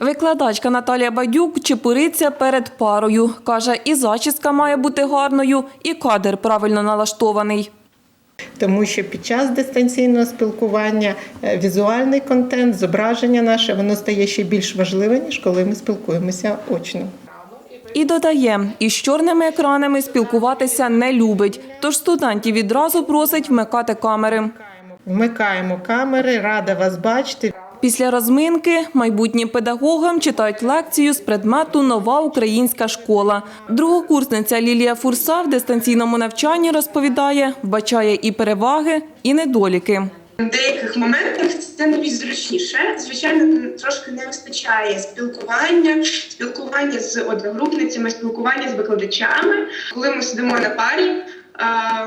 Викладачка Наталія Бадюк чепуриться перед парою. Каже, і зачіска має бути гарною, і кадр правильно налаштований. Тому що під час дистанційного спілкування е, візуальний контент, зображення наше, воно стає ще більш важливе, ніж коли ми спілкуємося очно. І додає, із чорними екранами спілкуватися не любить, тож студентів відразу просить вмикати камери. Вмикаємо камери, рада вас бачити. Після розминки майбутнім педагогам читають лекцію з предмету Нова українська школа. Другокурсниця Лілія Фурса в дистанційному навчанні розповідає, вбачає і переваги, і недоліки. В деяких моментах це навіть зручніше. Звичайно, трошки не вистачає спілкування, спілкування з одногрупницями, спілкування з викладачами. Коли ми сидимо на парі,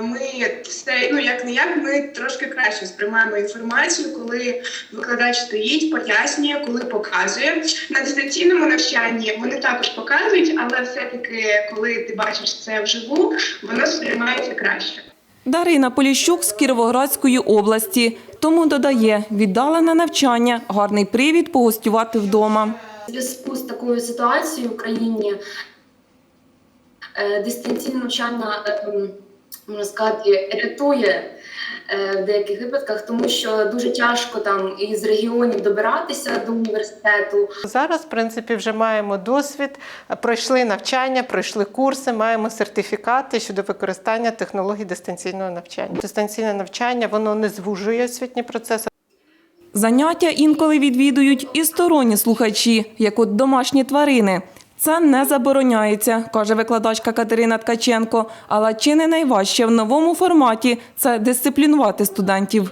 ми все ну як не як ми трошки краще сприймаємо інформацію, коли викладач стоїть, пояснює, коли показує. На дистанційному навчанні вони також показують, але все-таки, коли ти бачиш це вживу, воно сприймається краще. Дарина Поліщук з Кіровоградської області. Тому додає, віддалене навчання – гарний привід погостювати вдома. У зв'язку з такою ситуацією в країні е, дистанційне навчання, ем, можна сказати, рятує е, в деяких випадках, тому що дуже тяжко там із регіонів добиратися до університету. Зараз, в принципі, вже маємо досвід, пройшли навчання, пройшли курси, маємо сертифікати щодо використання технологій дистанційного навчання. Дистанційне навчання воно не звужує освітній процес, Заняття інколи відвідують і сторонні слухачі, як от домашні тварини. Це не забороняється, каже викладачка Катерина Ткаченко. Але чи не найважче в новому форматі це дисциплінувати студентів.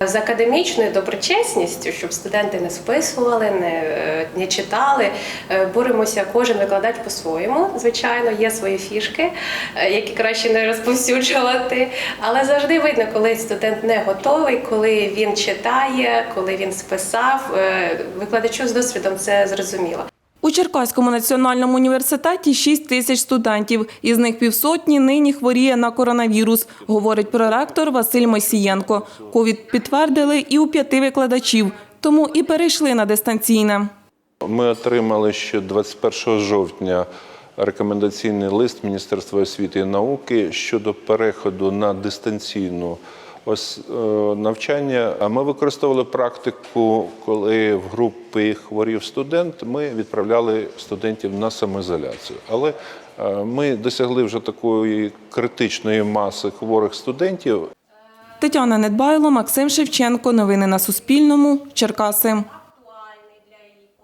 З академічною доброчесністю, щоб студенти не списували, не, не читали. Е, Боремося кожен викладач по-своєму. Звичайно, є свої фішки, е, які краще не розповсюджувати. Але завжди видно, коли студент не готовий, коли він читає, коли він списав. Е, Викладачу з досвідом це зрозуміло. У Черкаському національному університеті 6 тисяч студентів. Із них півсотні нині хворіє на коронавірус, говорить проректор Василь Мосієнко. Ковід підтвердили і у п'яти викладачів, тому і перейшли на дистанційне. Ми отримали ще 21 жовтня рекомендаційний лист Міністерства освіти і науки щодо переходу на дистанційну ос- е, навчання. А ми використовували практику, коли в групі хворів студент, ми відправляли студентів на самоізоляцію. Але е, ми досягли вже такої критичної маси хворих студентів, Тетяна Недбайло, Максим Шевченко. Новини на Суспільному. Черкаси.